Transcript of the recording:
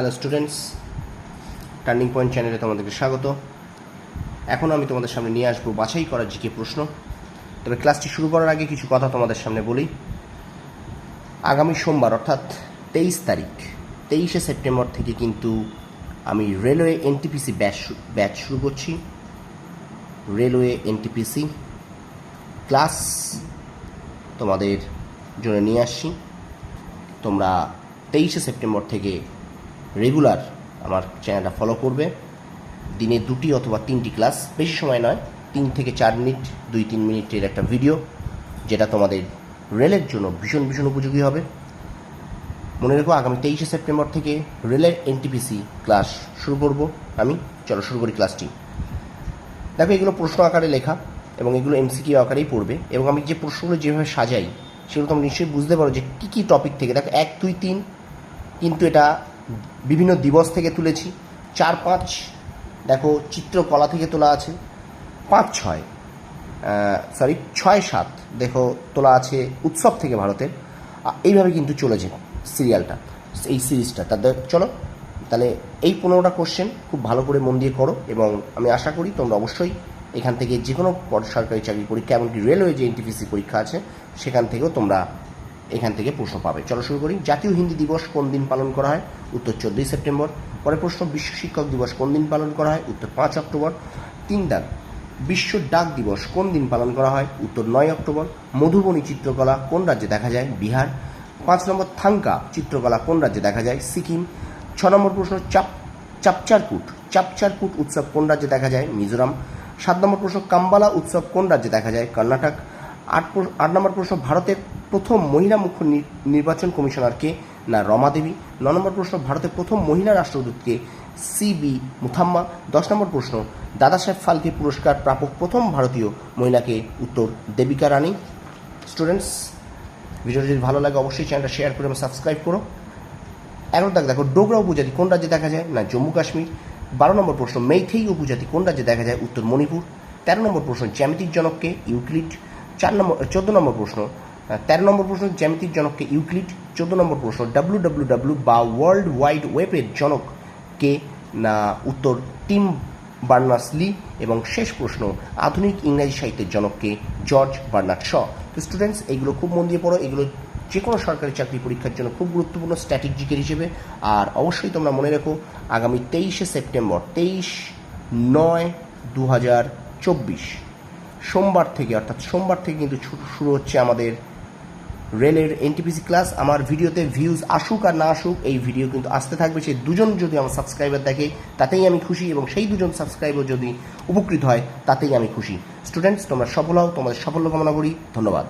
Hello students turning point চ্যানেলে তোমাদেরকে স্বাগত। এখন আমি তোমাদের সামনে নিয়ে আসব বাছাই করা জিকে প্রশ্ন। তবে ক্লাসটি শুরু করার আগে কিছু কথা তোমাদের সামনে বলি। আগামী সোমবার, অর্থাৎ তেইশ তারিখ, তেইশে সেপ্টেম্বর থেকে কিন্তু আমি রেলওয়ে এনটিপিসি ব্যাচ ব্যাচ শুরু করছি। রেলওয়ে এনটিপিসি ক্লাস তোমাদের জন্য নিয়ে আসছি। তোমরা তেইশে সেপ্টেম্বর থেকে রেগুলার আমার চ্যানেলটা ফলো করবে। দিনে দুটি অথবা তিনটি ক্লাস বেশি সময় নয়, তিন থেকে চার মিনিট, দুই তিন মিনিটের একটা ভিডিও যেটা তোমাদের রেলের জন্য ভীষণ ভীষণ উপযোগী হবে। মনে রেখো, আগামী তেইশে সেপ্টেম্বর থেকে রেলের এনটিপিসি ক্লাস শুরু করব আমি। চলো শুরু করি ক্লাসটি দেখো, এগুলো প্রশ্ন আকারে লেখা এবং এগুলো এমসিকিউ আকারেই পড়বে এবং আমি যে প্রশ্নগুলো যেভাবে সাজাই, সেগুলো তোমরা নিশ্চয়ই বুঝতে পারো যে কী কী টপিক থেকে। দেখো, এক, দুই, তিন, কিন্তু এটা বিভিন্ন দিবস থেকে তুলেছি। চার পাঁচ, দেখো, চিত্রকলা থেকে তোলা আছে। পাঁচ ছয় সরি ছয় সাত, দেখো, তোলা আছে উৎসব থেকে ভারতের। এইভাবে কিন্তু চলেছে সিরিয়ালটা এই সিরিজটা তাদের চলো, তাহলে এই পনেরোটা কোশ্চেন খুব ভালো করে মন দিয়ে করো এবং আমি আশা করি তোমরা অবশ্যই এখান থেকে যে কোনো সরকারি চাকরি পরীক্ষা, এমনকি রেলওয়ে যে এনটিপিসি পরীক্ষা আছে, সেখান থেকেও তোমরা এখান থেকে প্রশ্ন পাবে। চলো শুরু করি। জাতীয় হিন্দি দিবস কোন দিন পালন করা হয়? উত্তর চোদ্দোই সেপ্টেম্বর। পরের প্রশ্ন, বিশ্ব শিক্ষক দিবস কোন দিন পালন করা হয়? উত্তর পাঁচ অক্টোবর। তিন দাগ, বিশ্ব ডাক দিবস কোন দিন পালন করা হয়? উত্তর নয় অক্টোবর। মধুবনী চিত্রকলা কোন রাজ্যে দেখা যায়? বিহার। পাঁচ নম্বর, থাঙ্কা চিত্রকলা কোন রাজ্যে দেখা যায়? সিকিম। ছ নম্বর প্রশ্ন, চাপ, চাপচারকুট চাপচারকুট উৎসব কোন রাজ্যে দেখা যায়? মিজোরাম। সাত নম্বর প্রশ্ন, কাম্বালা উৎসব কোন রাজ্যে দেখা যায়? কর্ণাটক। আট প্র- আট নম্বর প্রশ্ন, ভারতের প্রথম মহিলা মুখ্য নির্বাচন কমিশনারকে না রমা দেবী? ন নম্বর প্রশ্ন, ভারতের প্রথম মহিলা রাষ্ট্রদূতকে সি বি মুথাম্মা দশ নম্বর প্রশ্ন, দাদা সাহেব ফালকে পুরস্কার প্রাপক প্রথম ভারতীয় মহিলাকে উত্তর দেবিকা রানী। স্টুডেন্টস, ভিডিওটি যদি ভালো লাগে অবশ্যই চ্যানেলটা শেয়ার করে এবং সাবস্ক্রাইব করো। এগারো দাগ দেখো ডোগরা উপজাতি কোন রাজ্যে দেখা যায়? না, জম্মু কাশ্মীর। বারো নম্বর প্রশ্ন, মেইথেই উপজাতি কোন রাজ্যে দেখা যায়? উত্তর মণিপুর। তেরো নম্বর প্রশ্ন, জ্যামিতিক জনককে ইউক্লিড। চার নম্বর, চোদ্দ নম্বর প্রশ্ন তেরো নম্বর প্রশ্ন জ্যামিতিক জনককে ইউক্লিড। চোদ্দ নম্বর প্রশ্ন ডাব্লু ডাব্লু ডাব্লু বা ওয়ার্ল্ড ওয়াইড ওয়েবের জনককে, না, উত্তর টিম বার্নার্স লি এবং শেষ প্রশ্ন, আধুনিক ইংরাজি সাহিত্যের জনককে জর্জ বার্নার্ড শ। তো স্টুডেন্টস এইগুলো খুব মন দিয়ে পড়ো, এগুলো যে কোনো সরকারি চাকরি পরীক্ষার জন্য খুব গুরুত্বপূর্ণ স্ট্যাটিক জিকের হিসেবে। আর অবশ্যই তোমরা মনে রেখো, আগামী তেইশে সেপ্টেম্বর, তেইশ নয় দু হাজার চব্বিশ। সোমবার থেকে, অর্থাৎ সোমবার থেকে কিন্তু শুরু হচ্ছে আমাদের রেলের এনটিপিসি ক্লাস আমার ভিডিওতে ভিউজ আসুক আর না আসুক, এই ভিডিও কিন্তু আসতে থাকবে। সেই দুজন যদি আমার সাবস্ক্রাইবার দেখে, তাতেই আমি খুশি এবং সেই দুজন সাবস্ক্রাইবার যদি উপকৃত হয়, তাতেই আমি খুশি। স্টুডেন্টস তোমরা সফল হও, তোমাদের সাফল্য কামনা করি। ধন্যবাদ।